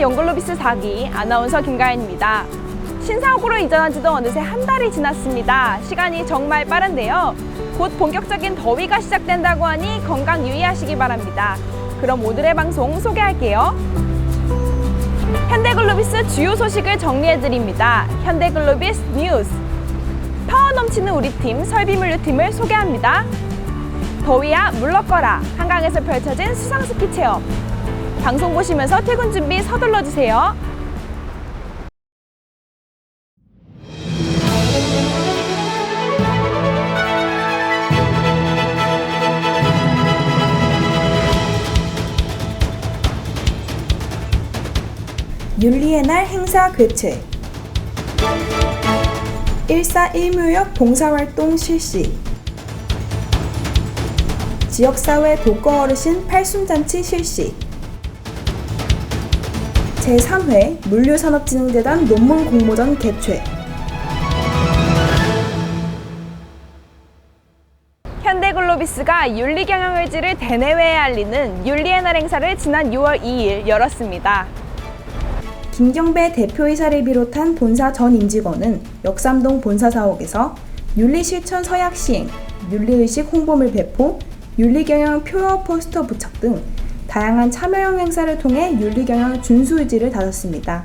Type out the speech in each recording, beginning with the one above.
영글로비스 4기 아나운서 김가연입니다. 신사옥으로 이전한 지도 어느새 한 달이 지났습니다. 시간이 정말 빠른데요. 곧 본격적인 더위가 시작된다고 하니 건강 유의하시기 바랍니다. 그럼 오늘의 방송 소개할게요. 현대글로비스 주요 소식을 정리해드립니다. 현대글로비스 뉴스. 파워 넘치는 우리 팀 설비물류팀을 소개합니다. 더위야 물러거라 한강에서 펼쳐진 수상스키 체험. 방송 보시면서 퇴근 준비 서둘러 주세요. 윤리의 날 행사 개최 141무역 봉사활동 실시. 지역사회 독거 어르신 팔순잔치 실시 제3회 물류산업진흥재단 논문 공모전 개최 현대글로비스가 윤리경영의지를 대내외에 알리는 윤리의 날 행사를 지난 6월 2일 열었습니다. 김경배 대표이사를 비롯한 본사 전 임직원은 역삼동 본사 사옥에서 윤리실천 서약 시행, 윤리의식 홍보물 배포, 윤리경영 표어 포스터 부착 등 다양한 참여형 행사를 통해 윤리경영 준수 의지를 다졌습니다.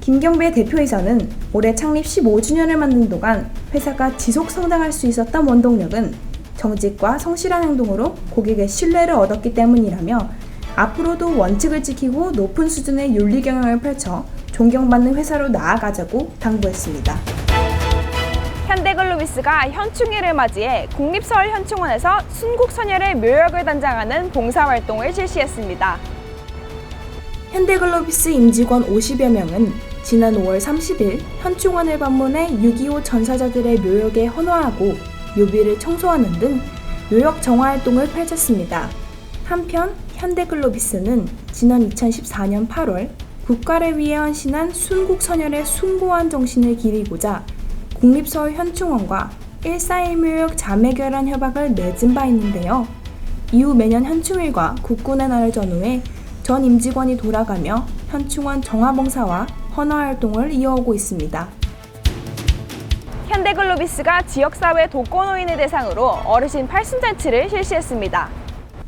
김경배 대표이사는 올해 창립 15주년을 맞는 동안 회사가 지속 성장할 수 있었던 원동력은 정직과 성실한 행동으로 고객의 신뢰를 얻었기 때문이라며 앞으로도 원칙을 지키고 높은 수준의 윤리 경영을 펼쳐 존경받는 회사로 나아가자고 당부했습니다. 현대글 로비스가 현충일을 맞이해 국립서울현충원에서 순국선열의 묘역을 단장하는 봉사활동을 실시했습니다. 현대글로비스 임직원 50여 명은 지난 5월 30일 현충원을 방문해 6.25 전사자들의 묘역에 헌화하고 묘비를 청소하는 등 묘역 정화 활동을 펼쳤습니다. 한편 현대글로비스는 지난 2014년 8월 국가를 위해 헌신한 순국 선열의 숭고한 정신을 기리고자 국립서울 현충원과 141묘역 자매결연 협약을 맺은 바 있는데요. 이후 매년 현충일과 국군의 날을 전후해 전 임직원이 돌아가며 현충원 정화봉사와 헌화 활동을 이어오고 있습니다. 현대글로비스가 지역사회 독거노인을 대상으로 어르신 팔순잔치를 실시했습니다.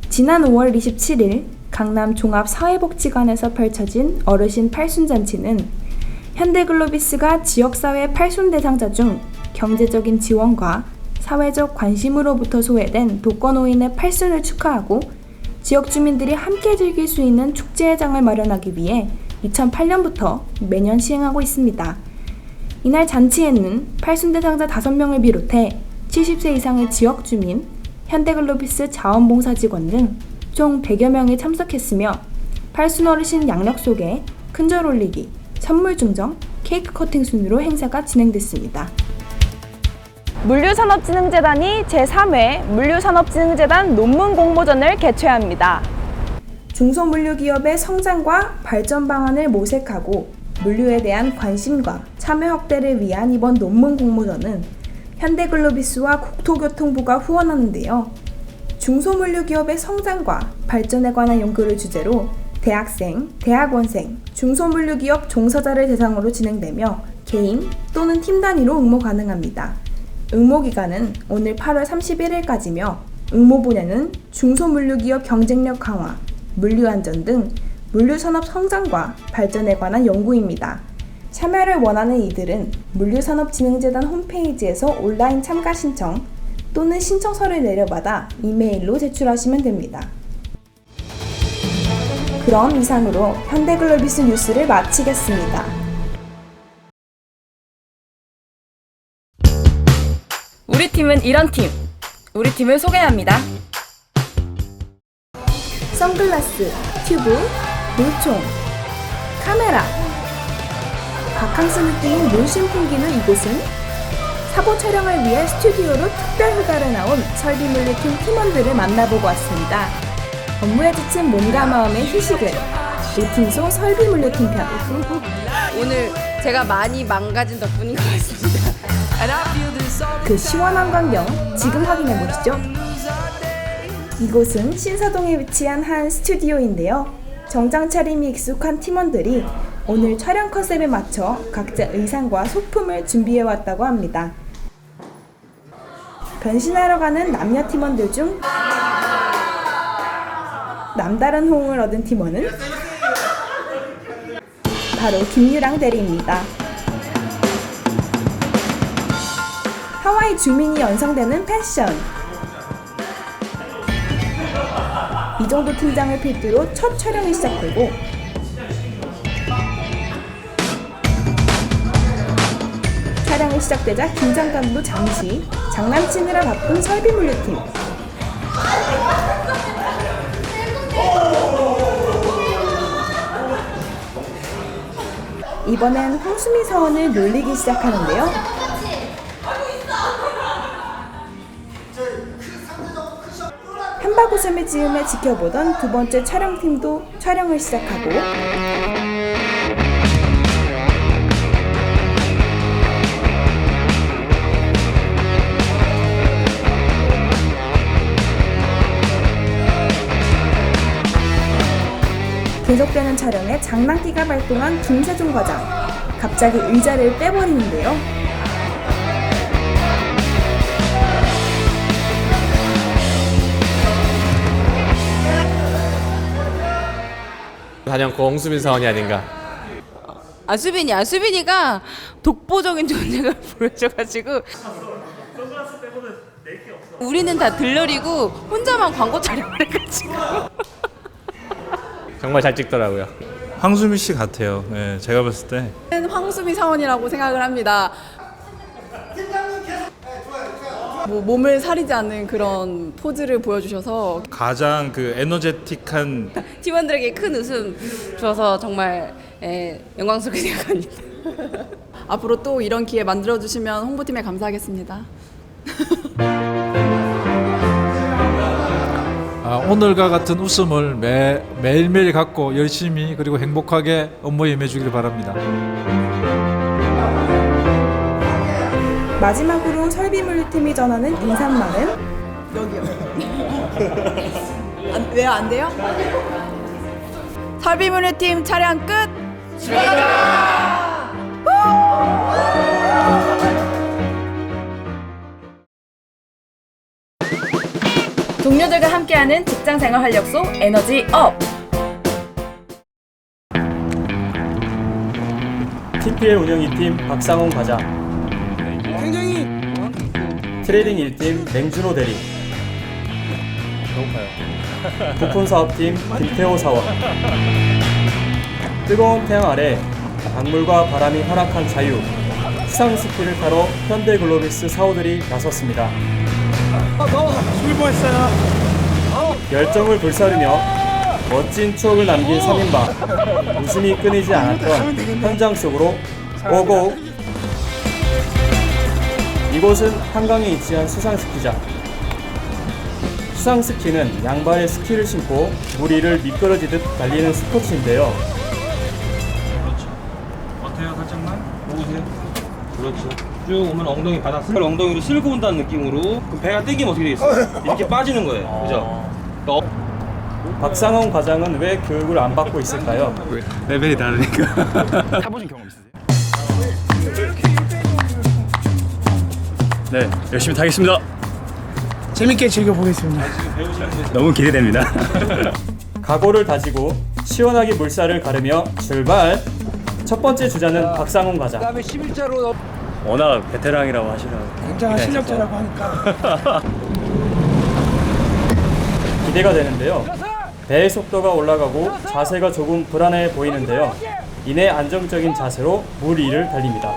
지난 5월 27일 강남 종합사회복지관에서 펼쳐진 어르신 팔순잔치는 현대글로비스가 지역사회 팔순 대상자 중 경제적인 지원과 사회적 관심으로부터 소외된 독거노인의 팔순을 축하하고 지역 주민들이 함께 즐길 수 있는 축제회장을 마련하기 위해 2008년부터 매년 시행하고 있습니다. 이날 잔치에는 팔순 대상자 5명을 비롯해 70세 이상의 지역 주민, 현대글로비스 자원봉사 직원 등 총 100여 명이 참석했으며 팔순 어르신 양력 속에 큰절 올리기, 선물 증정, 케이크 커팅 순으로 행사가 진행됐습니다. 물류산업진흥재단이 제3회 물류산업진흥재단 논문 공모전을 개최합니다. 중소물류기업의 성장과 발전 방안을 모색하고 물류에 대한 관심과 참여 확대를 위한 이번 논문 공모전은 현대글로비스와 국토교통부가 후원하는데요. 중소물류기업의 성장과 발전에 관한 연구를 주제로 대학생, 대학원생, 중소물류기업 종사자를 대상으로 진행되며 개인 또는 팀 단위로 응모 가능합니다. 응모 기간은 오늘 8월 31일까지며 응모 분야는 중소물류기업 경쟁력 강화, 물류안전 등 물류산업 성장과 발전에 관한 연구입니다. 참여를 원하는 이들은 물류산업진흥재단 홈페이지에서 온라인 참가 신청 또는 신청서를 내려받아 이메일로 제출하시면 됩니다. 그럼 이상으로 현대글로비스 뉴스를 마치겠습니다. 우리 팀은 이런 팀. 우리 팀을 소개합니다. 선글라스, 튜브, 물총, 카메라. 바캉스 느낌인 물씬 풍기는 이곳은 사보 촬영을 위해 스튜디오로 특별 휴가를 나온 설비물리팀 팀원들을 만나보고 왔습니다. 업무에 지친 몸과 마음의 휴식을 루틴소 설비물리팀 편 오늘 제가 많이 망가진 덕분인 것 같습니다. 그 시원한 광경 지금 확인해 보시죠. 이곳은 신사동에 위치한 한 스튜디오인데요. 정장 차림이 익숙한 팀원들이 오늘 촬영 컨셉에 맞춰 각자 의상과 소품을 준비해 왔다고 합니다. 변신하러 가는 남녀 팀원들 중 남다른 호응을 얻은 팀원은 바로 김유랑 대리입니다. 하와이 주민이 연상되는 패션. 이 정도 팀장을 필두로 첫 촬영이 시작되고 촬영이 시작되자 긴장감도 잠시 장난치느라 바쁜 설비물류팀 이번엔 홍수미 사원을 놀리기 시작하는데요. 한바구음을 지으며 지켜보던 두 번째 촬영팀도 촬영을 시작하고 계속되는 촬영에 장난기가 발동한 김세종 과장. 갑자기 의자를 빼버리는데요. 단연코 홍수민 사원이 아닌가. 아 수빈이야. 수빈이가 독보적인 존재감을 보여줘가지고 우리는 다 들러리고 혼자만 광고 촬영을 해가지고 정말 잘 찍더라고요. 황수미 씨 같아요. 예, 제가 봤을 때 황수미 사원이라고 생각을 합니다. 뭐 몸을 사리지 않는 그런 포즈를 보여주셔서 가장 그 에너제틱한 팀원들에게 큰 웃음 줘서 정말 예, 영광스럽게 생각합니다. 앞으로 또 이런 기회 만들어 주시면 홍보팀에 감사하겠습니다. 오늘과 같은 웃음을 매, 매일매일 갖고 열심히 그리고 행복하게 업무에 임해주길 바랍니다. 마지막으로 설비물류팀이 전하는 인사말은 왜안 돼요? 설비물류팀 촬영 끝! 동료들과 함께하는 직장생활 활력소 에너지 업! TPL 운영 2팀 박상훈 과장. 트레이딩 1팀 맹준호 대리. 배고파요. 부품 사업팀 김태호 사원. 뜨거운 태양 아래 강물과 바람이 허락한 자유. 수상 스키를 타러 현대글로비스 사우들이 나섰습니다 열정을 불사르며 멋진 추억을 남긴 3인방. 웃음이 끊이지 않았던 현장 속으로 고고. 이곳은 한강에 위치한 수상스키장. 수상스키는 양발에 스키를 신고 물 위를 미끄러지듯 달리는 스포츠인데요. 어때요 살짝만? 보세요 그렇죠 쭉 오면 엉덩이 바닥 쓸 엉덩이로 쓸고 온다는 느낌으로 그럼 배가 땡기면 어떻게 되겠어요? 이렇게 빠지는 거예요 그죠? 또 박상원 과장은 왜 교육을 안 받고 있을까요? 레벨이 다르니까. 네 열심히 타겠습니다 재밌게 즐겨보겠습니다. 너무 기대됩니다 각오를 다지고 시원하게 물살을 가르며 출발 첫 번째 주자는 박상훈 과장. 워낙 베테랑이라고 하시더라고요 굉장한 실력자라고 하니까. 기대가 되는데요. 배의 속도가 올라가고 자세가 조금 불안해 보이는데요. 이내 안정적인 자세로 물 위를 달립니다.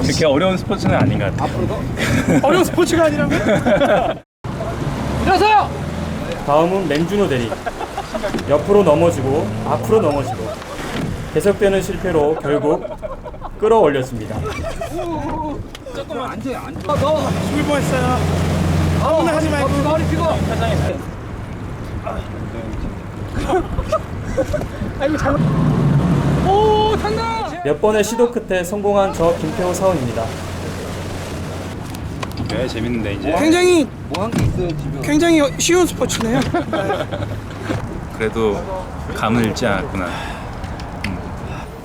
그렇게 어려운 스포츠는 아닌 것 같아요. 어려운 스포츠가 아니라면 다음은 맹준호 대리. 옆으로 넘어지고 앞으로 넘어지고 계속되는 실패로 결국 끌어올렸습니다. 죽을 뻔했어요. 아무나 하지 말고 아이고 잘못. 오 탄다. 몇 번의 시도 끝에 성공한 저 김태호 사원입니다. 네, 재밌는데 이제. 굉장히 뭐한게 있어요 지금? 굉장히 쉬운 스포츠네요. 그래도 감을 잃지 않았구나.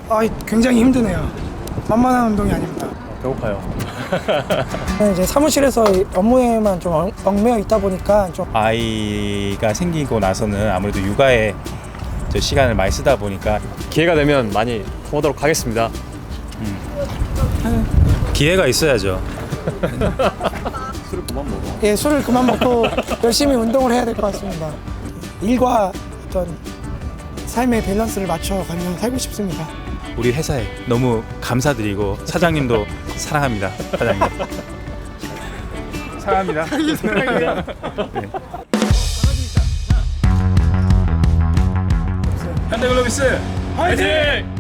아, 굉장히 힘드네요. 만만한 운동이 아닙니다. 배고파요. 이제 사무실에서 업무에만 좀 얽- 얽매여 있다 보니까 좀 아이가 생기고 나서는 아무래도 육아에 저 시간을 많이 쓰다 보니까 기회가 되면 많이 보도록 하겠습니다. 기회가 있어야죠. 예, 술을 그만 먹고 열심히 운동을 해야 될 것 같습니다. 일과 어떤 삶의 밸런스를 맞춰가며 살고 싶습니다. 우리 회사에 너무 감사드리고 사장님도 사랑합니다. 사장님. 사랑합니다. 네. 현대글로비스 화이팅!